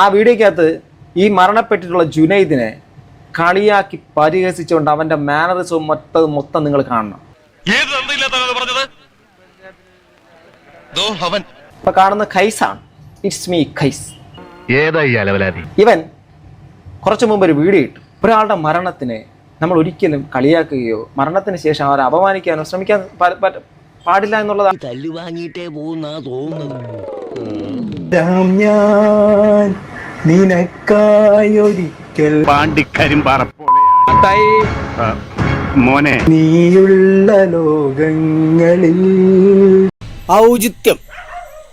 ആ വീഡിയോക്കകത്ത് ഈ മരണപ്പെട്ടിട്ടുള്ള ജുനൈദിനെ കളിയാക്കി പരിഹസിച്ചുകൊണ്ട് അവന്റെ മാനറിസവും മൊത്തം മൊത്തം നിങ്ങൾ കാണണം. ഏത് തന്തയില്ലാത്തവനാണ് പറഞ്ഞത്? ദോ അവൻ. ഇപ്പൊ കാണുന്ന ഖൈസാണ്. ഇറ്റ്സ് മീ ഖൈസ്. ഇവൻ കുറച്ചു മുമ്പ് ഒരു വീഡിയോ ഇട്ടു. ഒരാളുടെ മരണത്തിനെ നമ്മൾ ഒരിക്കലും കളിയാക്കുകയോ മരണത്തിന് ശേഷം അവരെ അപമാനിക്കാനോ ശ്രമിക്കാൻ പാടില്ല എന്നുള്ളതാണ് തല്ലു വാങ്ങിയിട്ടേ പോകുന്ന തോന്നുന്നത് ഞാൻ നിനക്കായൊരിക്കൽ. പാണ്ടിക്കരിമ്പാറ മോനെ. നീയുള്ള ലോകങ്ങളിൽ. ഔചിത്യം.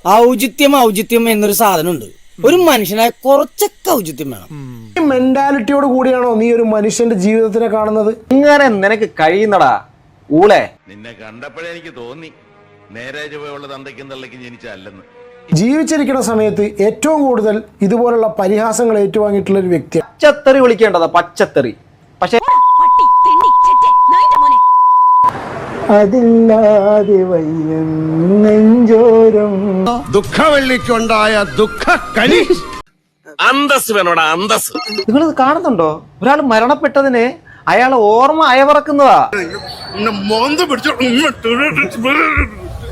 ഔചിത്യം ഔചിത്യം എന്നൊരു സാധനമുണ്ട്. ഒരു മനുഷ്യനായ കുറച്ചൊക്കെ ഔചിത്യം വേണം. ഈ മെന്റാലിറ്റിയോട് കൂടിയാണോ നീ ഒരു മനുഷ്യന്റെ ജീവിതത്തിനെ കാണുന്നത്? ഇങ്ങനെ നിനക്ക് കഴിയുന്നടാ ഊളെ. നിന്നെ കണ്ടപ്പോഴേ എനിക്ക് തോന്നി. നേരെ ചുവയുള്ള തന്തയ്ക്കും തള്ളയ്ക്കും ജനിച്ചല്ലെന്ന് ജീവിച്ചിരിക്കുന്ന സമയത്ത് ഏറ്റവും കൂടുതൽ ഇതുപോലുള്ള പരിഹാസങ്ങൾ ഏറ്റുവാങ്ങിയിട്ടുള്ള ഒരു വ്യക്തിയാണ് പച്ചത്തെറി വിളിക്കേണ്ടതാ പച്ചത്തെറി. പക്ഷേ അതില്ലാതെ വയ്യം നെഞ്ചോരം. ദുഃഖവെള്ളിക്കുണ്ടായ ദുഃഖക്കനി. അന്തസ് വേണോടാ അന്തസ് നിങ്ങളിത് കാണുന്നുണ്ടോ? ഒരാൾ മരണപ്പെട്ടതിന് അയാളെ ഓർമ്മ അയവറക്കുന്നതാ. മോന്ത പിടിച്ചു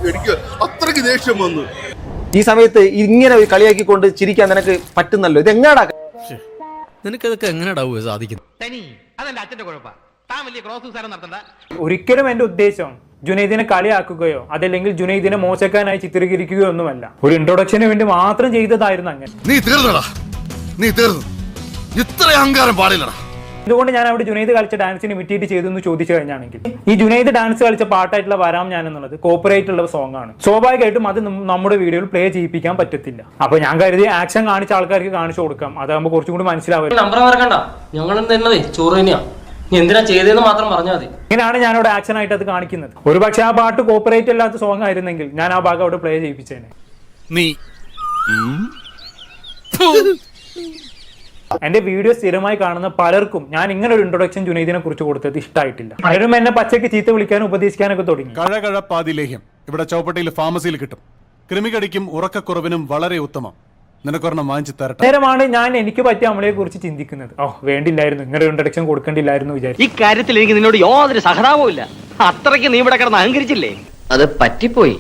എനിക്ക് അത്രയ്ക്ക് ദേഷ്യം വന്നു. ഈ സമയത്ത് ഇങ്ങനെ ഒരു കളിയാക്കിക്കൊണ്ട് ചിരിക്കാൻ നിനക്ക് പറ്റുന്നല്ലോ? ഇത് എങ്ങാടാ നിനക്കതൊക്കെ എങ്ങനെയാടാവുക സാധിക്കുന്നു തനി അതെന്റെ അച്ഛന്റെ ഒരിക്കലും എന്റെ ഉദ്ദേശം ജുനൈദിനെ കളിയാക്കുകയോ അതല്ലെങ്കിൽ ജുനൈദിനെ മോശക്കാനായി ചിത്രീകരിക്കുകയോ ഒന്നുമല്ല. ഒരു ഇൻട്രൊഡക്ഷന് വേണ്ടി മാത്രം ചെയ്തതായിരുന്നു അങ്ങനെ. നീ തീർന്നടാ. നീ തീർന്നു. ഇത്ര അഹങ്കാരം പാടില്ലടാ. എന്തുകൊണ്ട് ഞാൻ അവിടെ ജുനൈദ് കളിച്ച ഡാൻസിന് ഇമിറ്റേറ്റ് ചെയ്തു എന്ന് ചോദിച്ചു കഴിഞ്ഞാണെങ്കിൽ ഈ ജുനൈദ് ഡാൻസ് കളിച്ച പാട്ടായിട്ടുള്ള വരാം ഞാൻ എന്നുള്ളത് കോപ്പറേറ്റ് ഉള്ള സോങ് ആണ്. സ്വാഭാവികമായിട്ടും അത് നമ്മുടെ വീഡിയോയിൽ പ്ലേ ചെയ്യിപ്പിക്കാൻ പറ്റത്തില്ല. അപ്പൊ ഞാൻ കരുതി ആക്ഷൻ കാണിച്ച ആൾക്കാർക്ക് കാണിച്ചു കൊടുക്കാം. അതാകുമ്പോൾ കുറച്ചും കൂടി മനസ്സിലാവും. നമ്പർ മറക്കണ്ട. ഞങ്ങൾ തന്നതേ ചോറ് എന്തിനാ ചെയ്തതെന്ന് മാത്രം പറഞ്ഞാൽ മതി. ഇങ്ങനെയാണ് ഞാൻ അവിടെ ആക്ഷൻ ആയിട്ട് അത് കാണിക്കുന്നത്. ഒരു പക്ഷേ ആ പാട്ട് കോപ്പറേറ്റ് അല്ലാത്ത സോങ് ആയിരുന്നെങ്കിൽ ഞാൻ ആ ഭാഗം അവിടെ പ്ലേ ചെയ്യിപ്പിച്ചേനെ. നീ. എന്റെ വീഡിയോ സ്ഥിരമായി കാണുന്ന പലർക്കും ഞാൻ ഇങ്ങനെ ഒരു ഇൻട്രൊഡക്ഷൻ ജുനൈദിനെ കുറിച്ച് കൊടുത്തത് ഇഷ്ടമായിട്ടില്ല പലരും എന്നെ പച്ചയ്ക്ക് ചീത്ത വിളിക്കാനും ഉപദേശിക്കാനൊക്കെ തുടങ്ങി. കഴകഴപ്പാതി ലേഹ്യം. ഇവിടെ ചോപ്പട്ടിയിൽ ഫാർമസിയിൽ കിട്ടും. കൃമികടിക്കും ഉറക്കക്കുറവിനും വളരെ ഉത്തമം. നിനക്കൊരെണ്ണം വാങ്ങിച്ചു തരട്ടെ. നേരമാണ് ഞാൻ എനിക്ക് പറ്റിയ അമളയെ കുറിച്ച് ചിന്തിക്കുന്നത്. ഓ വേണ്ടില്ലായിരുന്നു. ഇങ്ങനെ ഇൻട്രഡക്ഷൻ കൊടുക്കണ്ടില്ലായിരുന്നു വിചാരിച്ചു. ഈ കാര്യത്തിൽ എനിക്ക് നിന്നോട് യാതൊരു സഹതാപവും ഇല്ല. അത്രയ്ക്ക് നീ ഇവിടെ കിടന്ന് അഹങ്കരിച്ചില്ലേ? അത് പറ്റിപ്പോയി.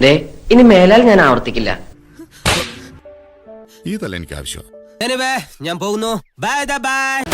ദേ ഇനി മേലാൽ ഞാൻ ആവർത്തിക്കില്ല. ഇതല്ല എനിക്ക് ആവശ്യം. ഞാൻ പോകുന്നു. Bye bye